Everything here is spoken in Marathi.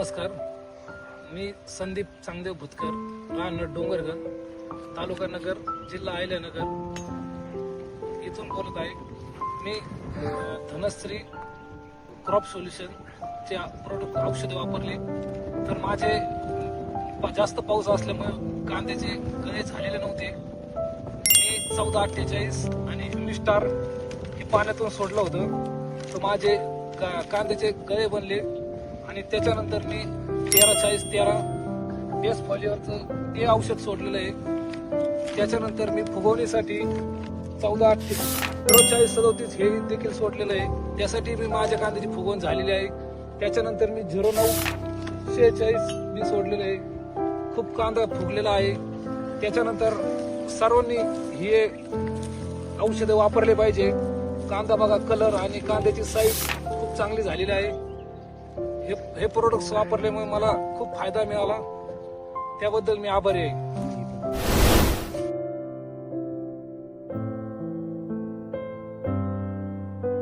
नमस्कार. मी संदीप चांगदेव भुतकर राहणार डोंगरगड तालुका नगर जिल्हा आयल्यानगर इथून बोलत आहे मी धनश्री क्रॉप सोल्युशनचे प्रोडक्ट औषधे वापरले. तर माझे जास्त पाऊस असल्यामुळे कांद्याचे गळे झालेले नव्हते. मी चौदा अठ्ठेचाळीस आणि मिस्टार हे पाण्यातून सोडलं होतं. तर माझे का- कांद्याचे गळे बनले. आणि त्याच्यानंतर मी तेरा चाळीस तेरा बेस फॉलिओरचं ते औषध सोडलेलं आहे. त्याच्यानंतर मी फुगवणीसाठी चौदा अठ्ठेचाळीस चाळीस सदोतीस हे देखील सोडलेलं आहे. त्यासाठी मी माझ्या कांद्याची फुगवण झालेली आहे. त्याच्यानंतर मी झिरो नऊ शेहेचाळीस मी सोडलेलं आहे. खूप कांदा फुगलेला आहे. त्याच्यानंतर सर्वांनी हे औषधं वापरले पाहिजे. कांदा बघा कलर आणि कांद्याची साईज खूप चांगली झालेली आहे. हे हे प्रोडक्ट्स वापरल्यामुळे मला खूप फायदा मिळाला. त्याबद्दल मी आभारी आहे.